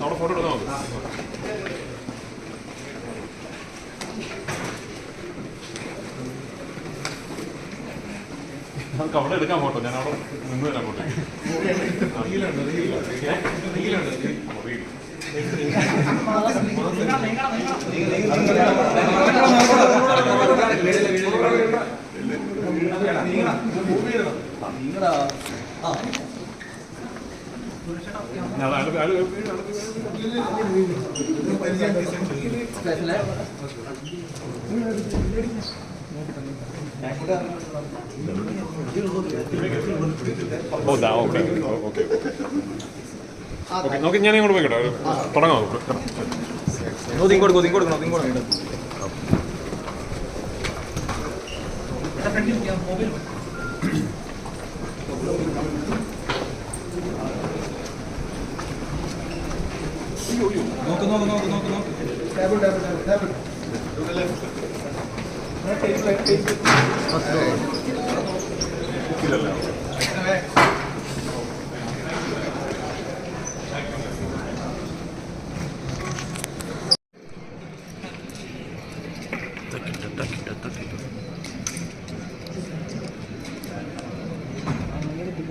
അവിടെ ഫോട്ടോ എടുക്കാം നമുക്ക് അവിടെ എടുക്കാൻ ഫോട്ടോ ഞാൻ അവിടെ നിന്ന് തരാം ഫോട്ടോ ഓ ദാ ഓക്കെ. Okay okay. നോക്കി ഞാൻ ഇങ്ങോട്ട് പോയിക്കോട്ടെ. തുടങ്ങാം നമുക്ക്. ഇങ്ങോട്ട് കൊടുക്കും ഇങ്ങോട്ട് കൊടുക്കണം ഒതുങ്ങി കൊടുക്കണം നോക്ക് നോക്ക് നോക്ക് നോക്ക് നോക്ക്. Table table table table table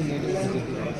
ご存知ですか?